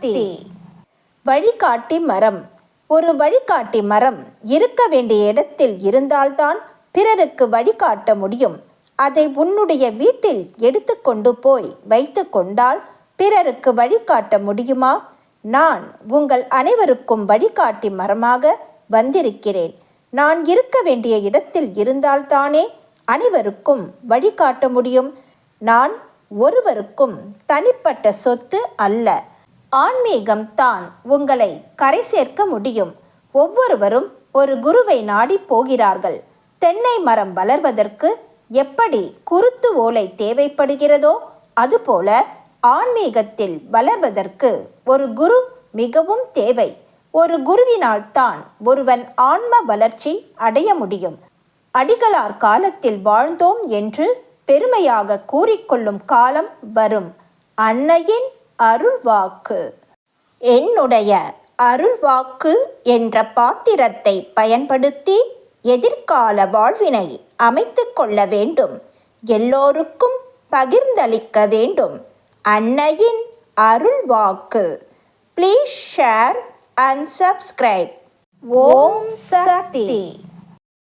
சக்தி வழிகாட்டி மரம். ஒரு வழிகாட்டி மரம் இருக்க வேண்டிய இடத்தில் இருந்தால்தான் பிறருக்கு வழிகாட்ட முடியும். அதை உன்னுடைய வீட்டில் எடுத்துக்கொண்டு போய் வைத்து கொண்டால் பிறருக்கு வழிகாட்ட முடியுமா? நான் உங்கள் அனைவருக்கும் வழிகாட்டி மரமாக வந்திருக்கிறேன். நான் இருக்க வேண்டிய இடத்தில் இருந்தால்தானே அனைவருக்கும் வழிகாட்ட முடியும். நான் ஒருவருக்கும் தனிப்பட்ட சொத்து அல்ல. ஆன்மீகம் தான் உங்களை கரை சேர்க்க முடியும். ஒவ்வொருவரும் ஒரு குருவை நாடி போகிறார்கள். தென்னை மரம் வளர்வதற்கு எப்படி குருத்து ஓலை தேவைப்படுகிறதோ அதுபோல ஆன்மீகத்தில் வளர்வதற்கு ஒரு குரு மிகவும் தேவை. ஒரு குருவினால் தான் ஒருவன் ஆன்ம வளர்ச்சி அடைய முடியும். அடிகளார் காலத்தில் வாழ்ந்தோம் என்று பெருமையாக கூறிக்கொள்ளும் காலம் வரும். அன்னையின் அருள்வாக்கு. என்னுடைய அருள்வாக்கு என்ற பாத்திரத்தை பயன்படுத்தி எதிர்கால வாழ்வினை அமைத்து கொள்ள வேண்டும். எல்லோருக்கும் பகிர்ந்தளிக்க வேண்டும். அன்னையின் அருள்வாக்கு. Please share and subscribe Om Shakti.